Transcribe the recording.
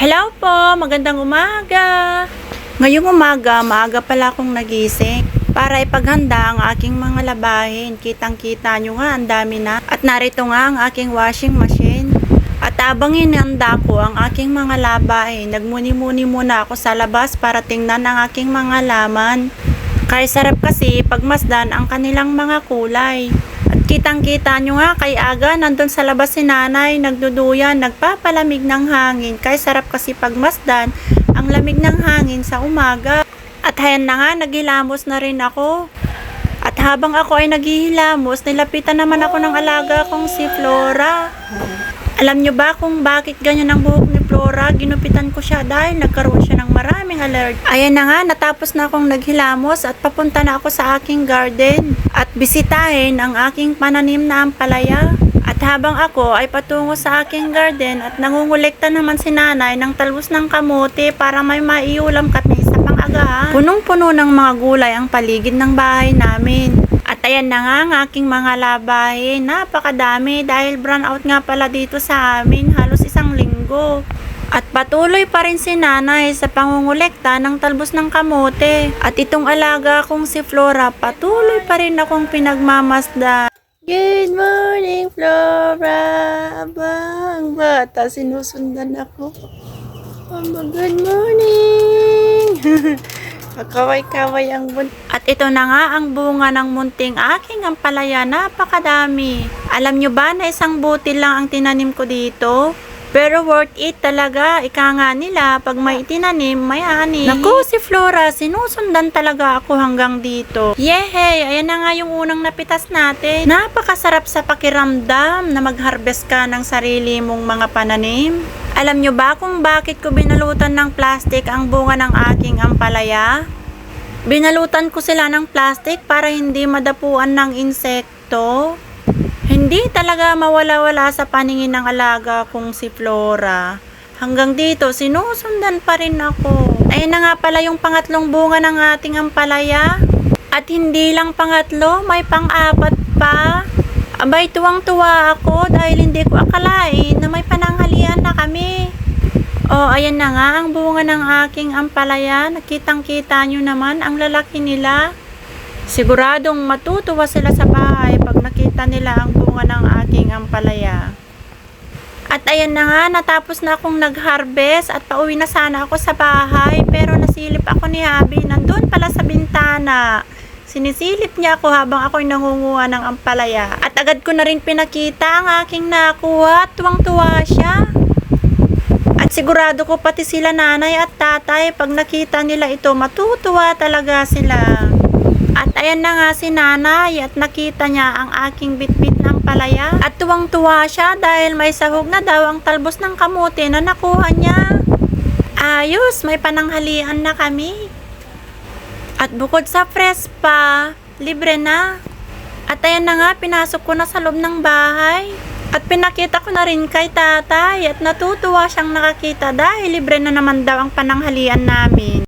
Hello po, magandang umaga. Ngayong umaga, maaga pala akong nagising para ipaghanda ang aking mga labahin. Kitang-kita nyo nga, ang dami na. At narito nga ang aking washing machine. At abang inanda ko ang aking mga labahin, nagmuni-muni muna ako sa labas para tingnan ang aking mga laman. Kaya sarap kasi pagmasdan ang kanilang mga kulay. At kitang-kita nyo nga kay Aga, nandun sa labas si nanay, nagduduyan, nagpapalamig ng hangin. Kaya sarap kasi pagmasdan ang lamig ng hangin sa umaga. At hayan na nga, naghilamos na rin ako. At habang ako ay naghihilamos, nilapitan naman ako ng alaga kong si Flora. Alam nyo ba kung bakit ganyan ang buhok ni Flora? Ginupitan ko siya dahil nagkaroon siya ng maraming allergy. Ayan na nga, natapos na akong naghilamos at papunta na ako sa aking garden at bisitahin ang aking pananim na ampalaya. At habang ako ay patungo sa aking garden at nangungulekta naman si nanay ng talbos ng kamote para may maiulam kami sa pang-agahan. Punong-puno ng mga gulay ang paligid ng bahay namin. Ayan na nga ang aking mga labahin. Napakadami dahil brown out nga pala dito sa amin halos isang linggo. At patuloy pa rin si nanay sa pangungulekta ng talbos ng kamote. At itong alaga kong si Flora, patuloy pa rin akong pinagmamasda. Good morning, Flora! Abang bata, sinusundan ako. Good morning! Kaway-kaway ang bun. At ito na nga ang bunga ng munting aking ampalaya. Napakadami. Alam nyo ba na isang butil lang ang tinanim ko dito? Pero worth it talaga. Ika nga nila, pag may tinanim, may ani. Naku, si Flora, sinusundan talaga ako hanggang dito. Yehey, ayan na nga yung unang napitas natin. Napakasarap sa pakiramdam na mag-harvest ka ng sarili mong mga pananim. Alam nyo ba kung bakit ko binalutan ng plastic ang bunga ng aking ampalaya? Binalutan ko sila ng plastic para hindi madapuan ng insekto. Hindi talaga mawala-wala sa paningin ng alaga kong si Flora. Hanggang dito, sinusundan pa rin ako. Ayun na nga pala yung pangatlong bunga ng ating ampalaya. At hindi lang pangatlo, may pang-apat pa. Abay, tuwang-tuwa ako dahil hindi ko akalain na may pananghalian na kami. Oh, ayan na nga ang bunga ng aking ampalaya. Nakitang-kita nyo naman ang lalaki nila. Siguradong matutuwa sila sa bahay pag nakita nila ang bunga ng aking ampalaya. At ayan na nga, natapos na akong nag-harvest at pauwi na sana ako sa bahay pero nasilip ako ni Habi. Nandun pala sa bintana. Sinisilip niya ako habang ako'y nangunguha ng ampalaya. At agad ko na rin pinakita ang aking nakuha. Tuwang-tuwa siya. Sigurado ko pati sila nanay at tatay pag nakita nila ito matutuwa talaga sila. At ayan na nga si nanay at nakita niya ang aking bitbit ng palaya. At tuwang-tuwa siya dahil may sahog na daw ang talbos ng kamote na nakuha niya. Ayos, may pananghalian na kami. At bukod sa fresh pa, libre na. At ayan na nga, pinasok ko na sa loob ng bahay. At pinakita ko na rin kay tatay at natutuwa siyang nakakita dahil libre na naman daw ang pananghalian namin.